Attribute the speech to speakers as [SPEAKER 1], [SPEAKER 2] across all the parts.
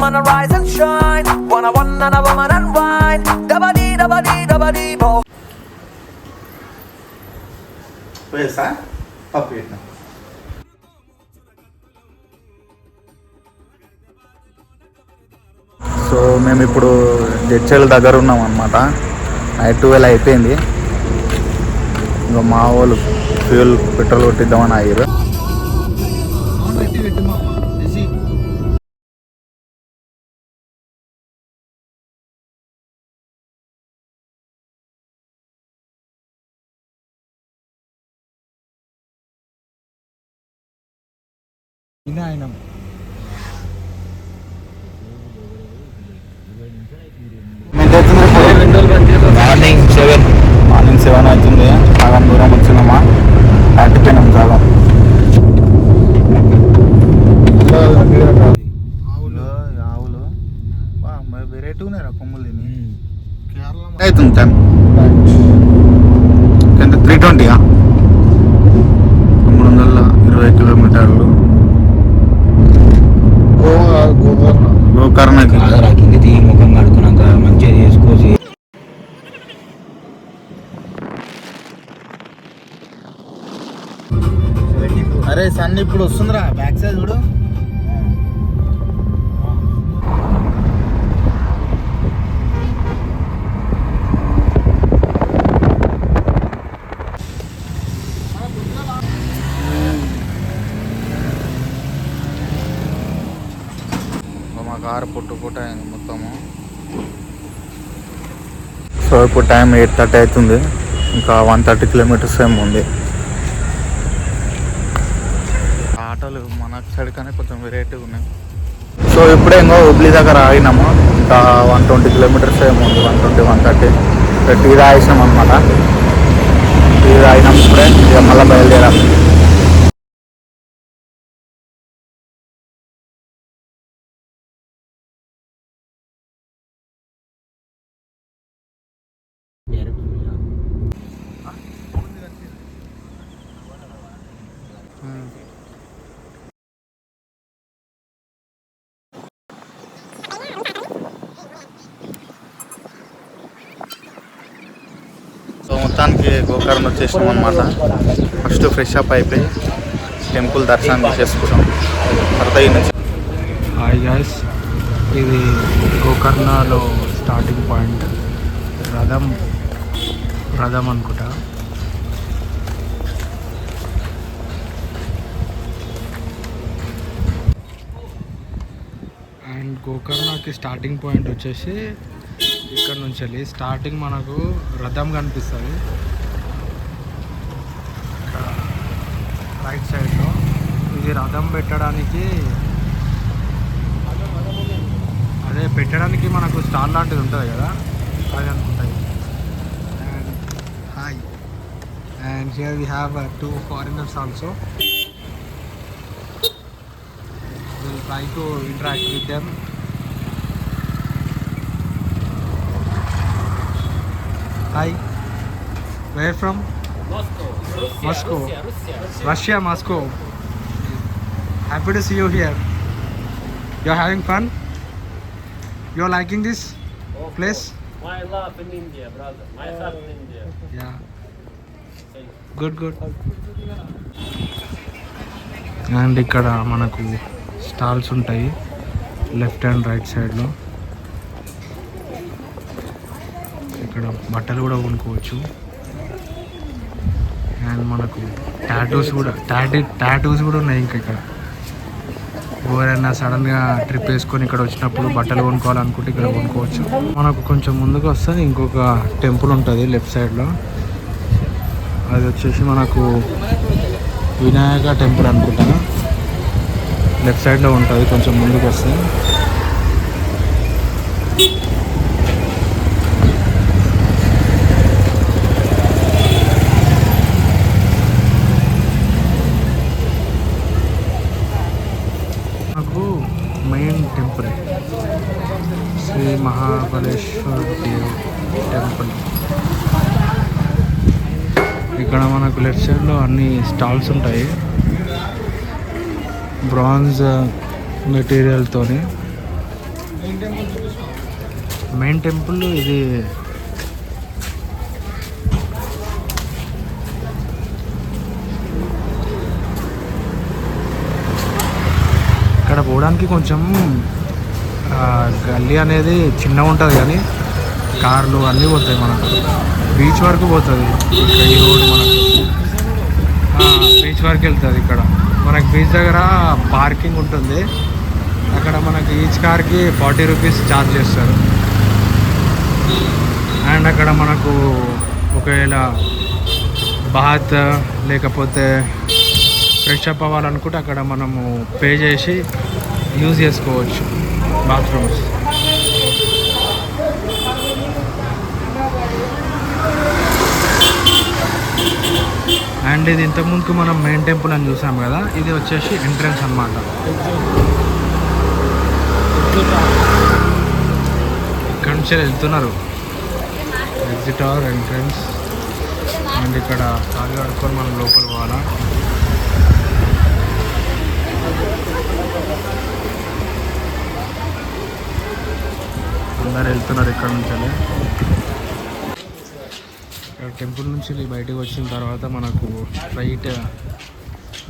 [SPEAKER 1] wanna rise and shine. Wanna one and a woman and wine. Dabba dee, dabba dee, dabba dee, bo.
[SPEAKER 2] వేసా పప్పు పెట్టిన so మేము ఇప్పుడు జడ్చల్ దగ్గర ఉన్నాం అనమాట నైట్ ట్వెల్వ్ అయిపోయింది ఇంకా మా వాళ్ళు ఫ్యూల్ పెట్రోల్ కొట్టిద్దామని ఆగిరు మార్నింగ్ సెవెన్. మార్నింగ్ సెవెన్ అవుతుంది. సగం దూరం వచ్చినామా దాటిపోయినాం సగం ఆవులు. ఆవులు. వెరైటీ ఉన్నారా కొమ్ములు తిని అవుతుంది టైం ఎంత? త్రీ ట్వంటీయా మూడు వందల ఇరవై కిలోమీటర్లు. గోకర్ణకి
[SPEAKER 3] ఆధారా కింద దిగి ముఖం కడుక్కున్నాక మంచిగా చేసుకోసి.
[SPEAKER 2] అరే సన్ ఇప్పుడు వస్తుందిరా బ్యాక్ సైడ్ చూడు. సో ఇప్పుడు టైం ఎయిట్ థర్టీ అవుతుంది. ఇంకా వన్ థర్టీ కిలోమీటర్స్ ఏమో ఉంది. ఆటోలు మన సైడ్ కానీ కొంచెం వెరైటీగా ఉన్నాయి. సో ఇప్పుడే ఇంకో హుబ్లీ దగ్గర ఆగినాము. ఇంకా వన్ ట్వంటీ కిలోమీటర్స్ ఏమో ఉంది. One twenty one thirty. Tea తాగేసినాం అనమాట టీ తాగినాం ఇప్పుడే. ఇక మళ్ళీ బయలుదేరాము సో మొత్తానికి గోకర్ణ వచ్చేసాం అనమాట ఫస్ట్ ఫ్రెష్ అప్ అయిపోయి టెంపుల్ దర్శనం చేసుకుంటాం తర్వాత నుంచి
[SPEAKER 4] హాయ్ గాయస్ ఇది గోకర్ణలో స్టార్టింగ్ పాయింట్ రథం రథం అనుకుంటా అండ్ గోకర్ణకి స్టార్టింగ్ పాయింట్ వచ్చేసి ఇక్కడ నుంచి వెళ్ళి స్టార్టింగ్ మనకు రథం కనిపిస్తుంది. ఇక్కడ రైట్ సైడ్లో ఇది రథం పెట్టడానికి అదే పెట్టడానికి మనకు స్టాల్ లాంటిది ఉంటుంది కదా? అది అనుకుంటాయి and hi and here we have two foreigners also will try to interact with them hi where from Moscow. Russia, Moscow. Happy to see you here. You're having fun? You're liking this place?
[SPEAKER 5] My love in India, brother. My heart in India.
[SPEAKER 4] Yeah. Good good and ఇక్కడ మనకు stalls ఉంటాయి left and right సైడ్లో ఇక్కడ బట్టలు కూడా కొనుక్కోవచ్చు. And మనకు tattoos కూడా టాటూ టాటూస్ కూడా ఉన్నాయి ఇంకా ఇక్కడ. ఎవరైనా సడన్గా ట్రిప్ వేసుకొని ఇక్కడ వచ్చినప్పుడు బట్టలు కొనుక్కోవాలనుకుంటే ఇక్కడ కొనుక్కోవచ్చు. మనకు కొంచెం ముందుకు వస్తే ఇంకొక టెంపుల్ ఉంటుంది లెఫ్ట్ సైడ్లో అది వచ్చేసి మనకు వినాయక టెంపుల్ అనుకుంటాను. లెఫ్ట్ సైడ్లో ఉంటుంది కొంచెం ముందుకు వస్తే నాకు main temple. Shri Mahabaleshwar Dev temple. ఇక్కడ మనకు లెఫ్ట్ సైడ్లో అన్ని స్టాల్స్ ఉంటాయి. బ్రాంజ్ మెటీరియల్తోని. మెయిన్ టెంపుల్ ఇది ఇక్కడ పోవడానికి కొంచెం గల్లీ అనేది చిన్నగా ఉంటుంది కానీ కార్లు అన్నీ పోతాయి మనకు. బీచ్ వరకు పోతుంది. ఇక్కడ ఈ రోడ్ మనకు. బీచ్ వరకు వెళ్తుంది ఇక్కడ. మనకి బీచ్ దగ్గర పార్కింగ్ ఉంటుంది. అక్కడ మనకి ఈచ్ కార్కి ఫార్టీ రూపీస్ ఛార్జ్ చేస్తారు. అండ్ అక్కడ మనకు ఒకవేళ బాత్ లేకపోతే ఫ్రెష్ అప్ అవ్వాలనుకుంటే అక్కడ మనము పే చేసి యూజ్ చేసుకోవచ్చు. బాత్రూమ్స్. అండ్ ఇది ఇంతకుముందుకు మనం మెయిన్ టెంపుల్ అని చూసాం కదా ఇది వచ్చేసి ఎంట్రన్స్ అన్నమాట. ఇక్కడ నుంచి వెళ్తున్నారు. ఎగ్జిట్ ఆర్ ఎంట్రన్స్ అండ్ ఇక్కడ కాలు కడుక్కొని మనం లోపల పోవాలా. అందరు వెళ్తున్నారు ఇక్కడ నుంచి ఇక్కడ టెంపుల్ నుంచి బయటకు వచ్చిన తర్వాత మనకు రైట్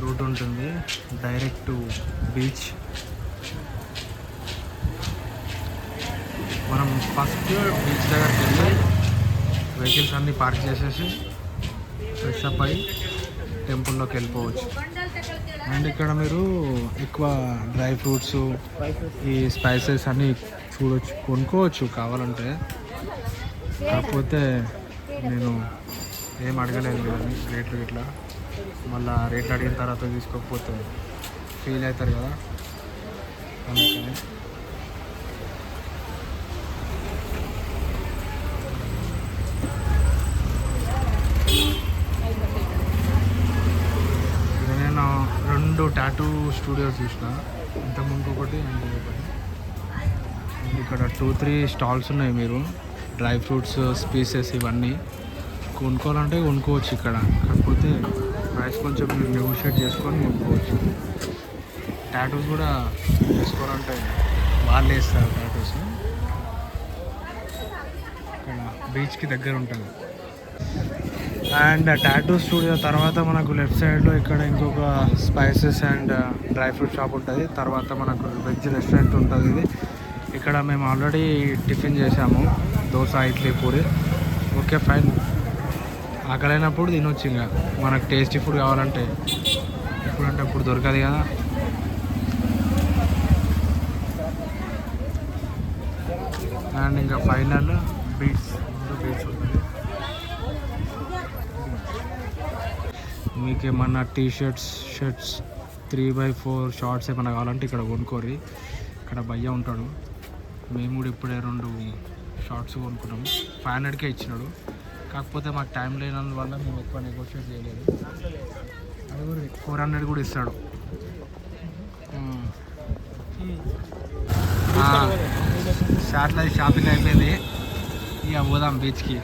[SPEAKER 4] రూట్ ఉంటుంది. డైరెక్ట్ బీచ్ మనం ఫస్ట్ బీచ్ దగ్గరికి వెళ్ళి వెహికల్స్ అన్నీ పార్క్ చేసేసి ఫ్రెష్ అప్ అయ్యి టెంపుల్లోకి వెళ్ళిపోవచ్చు. అండ్ ఇక్కడ మీరు ఎక్కువ డ్రై ఫ్రూట్స్ ఈ స్పైసెస్ అన్నీ చూడొచ్చు కొనుక్కోవచ్చు కావాలంటే. కాకపోతే నేను ఏం అడగలేదు కదండి రేట్లు ఇట్లా మళ్ళీ రేట్లు అడిగిన తర్వాత తీసుకోకపోతే ఫీల్ అవుతారు కదా. అందుకని. నేను రెండు టాటూ స్టూడియోస్ చూసిన. ఇంతకుముందు ఒకటి ఒకటి అండ్ ఇక్కడ టూ త్రీ స్టాల్స్ ఉన్నాయి మీరు. డ్రై ఫ్రూట్స్ స్పీసెస్ ఇవన్నీ. కొనుక్కోవాలంటే కొనుక్కోవచ్చు ఇక్కడ. కాకపోతే ప్రైస్ కొంచెం మీరు నెగోషియేట్ చేసుకొని కొనుక్కోవచ్చు. టాటూస్ కూడా చేసుకోవాలంటే వాళ్ళు వేస్తారు టాటూస్ ఇక్కడ బీచ్కి దగ్గర ఉంటుంది. అండ్ టాటూ స్టూడియో తర్వాత మనకు లెఫ్ట్ సైడ్లో ఇక్కడ ఇంకొక spices and dry fruit shop ఉంటుంది. తర్వాత మనకు వెజ్ రెస్టారెంట్ ఉంటుంది ఇది. ఇక్కడ మేము ఆల్రెడీ టిఫిన్ చేసాము దోశ ఇడ్లీ పూరి. ఓకే ఫైన్ ఆకలైనప్పుడు తినొచ్చు ఇంకా. మనకు టేస్టీ ఫుడ్ కావాలంటే. ఎప్పుడంటే అప్పుడు దొరకదు కదా. అండ్ ఇంకా ఫైనల్ బీట్స్ బీట్స్ ఉంటుంది మీకు ఏమన్నా T shirts shirts three by four shorts ఏమన్నా కావాలంటే ఇక్కడ కొనుక్కోరి ఇక్కడ భయ్య ఉంటాడు. మేము కూడా ఇప్పుడే రెండు షార్ట్స్ కొనుక్కున్నాము. ఫైవ్ హండ్రెడ్కే ఇచ్చినాడు. కాకపోతే మాకు టైం లేనందువల్ల మేము ఎక్కువ నెగోషియేట్ చేయలేదు. అది కూడా ఫోర్ హండ్రెడ్ కూడా ఇస్తాడు. షార్ట్లో షాపింగ్ అయిపోయింది. ఇక పోదాం బీచ్కి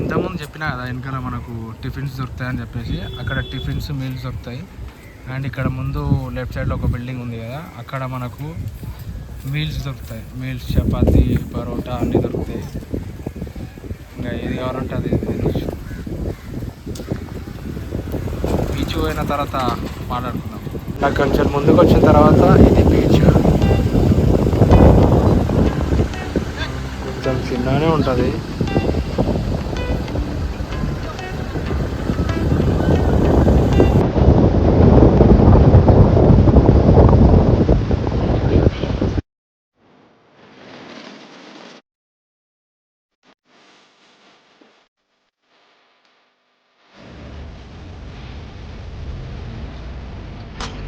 [SPEAKER 4] ఇంతకుముందు చెప్పినా కదా వెనకాల మనకు టిఫిన్స్ దొరుకుతాయని చెప్పేసి అక్కడ టిఫిన్స్ మీల్స్ దొరుకుతాయి. అండ్ ఇక్కడ ముందు లెఫ్ట్ సైడ్లో ఒక బిల్డింగ్ ఉంది కదా అక్కడ మనకు మీల్స్ దొరుకుతాయి. మీల్స్ చపాతీ పరోటా అన్నీ దొరుకుతాయి. ఇంకా ఏది కావాలంటే అది తినచ్చు. బీచ్ పోయిన తర్వాత మాట్లాడుకుందాం. నాకు కొంచెం ముందుకు వచ్చిన తర్వాత ఇది బీచ్. కొంచెం చిన్నగానే ఉంటుంది.